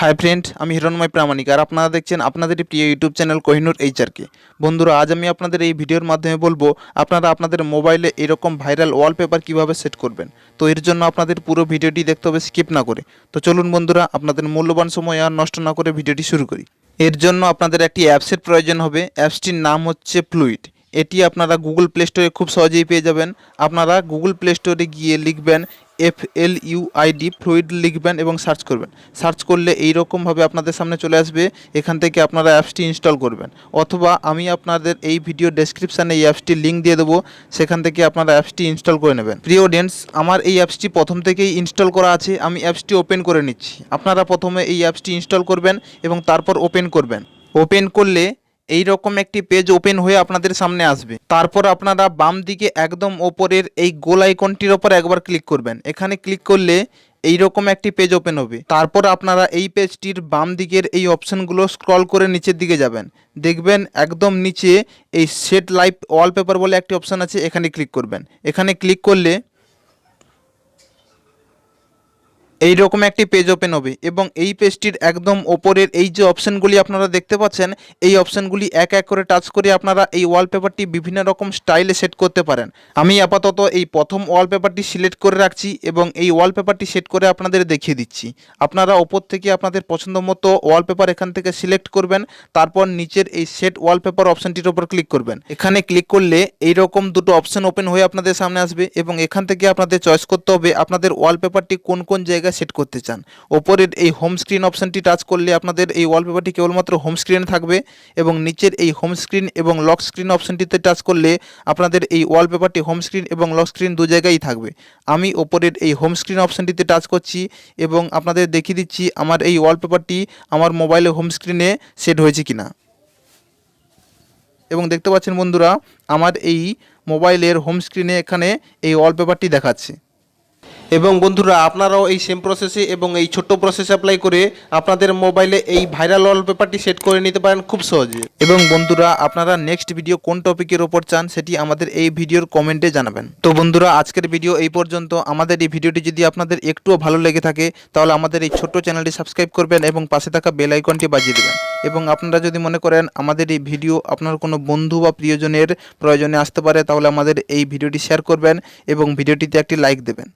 Hi friend আমি হিরণময় প্রামাণিক আর আপনারা দেখছেন আপনাদের প্রিয় ইউটিউব চ্যানেল কোহিনুর এইচআরকে বন্ধুরা, আজ আমি আপনাদের এই ভিডিওর মাধ্যমে বলব, আপনারা আপনাদের মোবাইলে এরকম ভাইরাল ওয়ালপেপার কীভাবে সেট করবেন? তো এর জন্য আপনাদের পুরো ভিডিওটি দেখতে হবে স্কিপ না করে। তো চলুন বন্ধুরা, আপনাদের মূল্যবান সময় আর নষ্ট না করে ভিডিওটি শুরু করি। এর জন্য আপনাদের একটি অ্যাপসের প্রয়োজন হবে, অ্যাপসটির নাম হচ্ছে ফ্লুইড এটি আপনারা গুগল প্লে স্টোরে খুব সহজেই পেয়ে যাবেন। আপনারা গুগল প্লে স্টোরে গিয়ে লিখবেন F L U ID fluid লিখবেন এবং সার্চ করবেন। সার্চ করলে এই রকমভাবে আপনাদের সামনে চলে আসবে। এখান থেকে আপনারা অ্যাপসটি ইনস্টল করবেন। অথবা আমি আপনাদের এই ভিডিও ডেসক্রিপশানে এই অ্যাপসটির লিঙ্ক দিয়ে দেবো। সেখান থেকে আপনারা অ্যাপসটি ইনস্টল করে নেবেন। প্রিয় অডিয়েন্স আমার এই অ্যাপসটি প্রথম থেকেই ইনস্টল করা আছে। আমি অ্যাপসটি ওপেন করে নিচ্ছি। আপনারা প্রথমে এই অ্যাপসটি ইনস্টল করবেন এবং তারপর ওপেন করবেন। ওপেন করলে এই রকম একটি পেজ ওপেন হয়ে আপনাদের সামনে আসবে। তারপর আপনারা বাম দিকে একদম ওপরের এই গোল আইকনটির ওপর একবার ক্লিক করবেন। এখানে ক্লিক করলে এই রকম একটি পেজ ওপেন হবে। তারপর আপনারা এই পেজটির বাম দিকের এই অপশনগুলো স্ক্রল করে নিচের দিকে যাবেন। দেখবেন একদম নিচে এই সেট লাইভ ওয়ালপেপার বলে একটি অপশন আছে, এখানে ক্লিক করবেন। এখানে ক্লিক করলে এই রকম একটি পেজ ওপেন হবে এবং এই পেজটির একদম ওপরের এই যে অপশনগুলি আপনারা দেখতে পাচ্ছেন, এই অপশনগুলি এক এক করে টাচ করে আপনারা এই ওয়ালপেপারটি বিভিন্ন রকম স্টাইলে সেট করতে পারেন। আমি আপাতত এই প্রথম ওয়ালপেপারটি সিলেক্ট করে রাখছি এবং এই ওয়ালপেপারটি সেট করে আপনাদের দেখিয়ে দিচ্ছি। আপনারা ওপর থেকে আপনাদের পছন্দ মতো ওয়ালপেপার এখান থেকে সিলেক্ট করবেন, তারপর নিচের এই সেট ওয়ালপেপার অপশনটির উপর ক্লিক করবেন। এখানে ক্লিক করলে এই রকম দুটো অপশন ওপেন হয়ে আপনাদের সামনে আসবে এবং এখান থেকে আপনাদের চয়েস করতে হবে আপনাদের ওয়ালপেপারটি কোন কোন জায়গায় সেট করতে চান। ওপরের এই হোম স্ক্রিন অপশনটি টাচ করলে আপনাদের এই ওয়ালপেপারটি কেবলমাত্র হোম স্ক্রিনে থাকবে এবং নিচের এই হোম স্ক্রিন এবং লক স্ক্রিন অপশনটিতে টাচ করলে আপনাদের এই ওয়ালপেপারটি হোম স্ক্রিন এবং লক স্ক্রিন দু জায়গায় থাকবে। আমি ওপরের এই হোম স্ক্রিন অপশনটিতে টাচ করছি এবং আপনাদের দেখিয়ে দিচ্ছি আমার এই ওয়ালপেপারটি আমার মোবাইলে হোম স্ক্রিনে সেট হয়েছে কিনা। এবং দেখতে পাচ্ছেন বন্ধুরা, আমার এই মোবাইলের হোম স্ক্রিনে এখানে এই ওয়ালপেপারটি দেখাচ্ছে। এবং বন্ধুরা, আপনারাও এই সেম প্রসেসে এবং এই ছোট্ট প্রসেস অ্যাপ্লাই করে আপনাদের মোবাইলে এই ভাইরাল ওয়ালপেপারটি সেট করে নিতে পারেন খুব সহজে। এবং বন্ধুরা, আপনারা নেক্সট ভিডিও কোন টপিকের ওপর চান সেটি আমাদের এই ভিডিওর কমেন্টে জানাবেন। তো বন্ধুরা, আজকের ভিডিও এই পর্যন্ত। আমাদের এই ভিডিওটি যদি আপনাদের একটুও ভালো লেগে থাকে, তাহলে আমাদের এই ছোট্ট চ্যানেলটি সাবস্ক্রাইব করবেন এবং পাশে থাকা বেল আইকনটি বাজিয়ে দেবেন। এবং আপনারা যদি মনে করেন আমাদের এই ভিডিও আপনার কোনো বন্ধু বা প্রিয়জনের প্রয়োজনে আসতে পারে, তাহলে আমাদের এই ভিডিওটি শেয়ার করবেন এবং ভিডিওটিতে একটি লাইক দেবেন।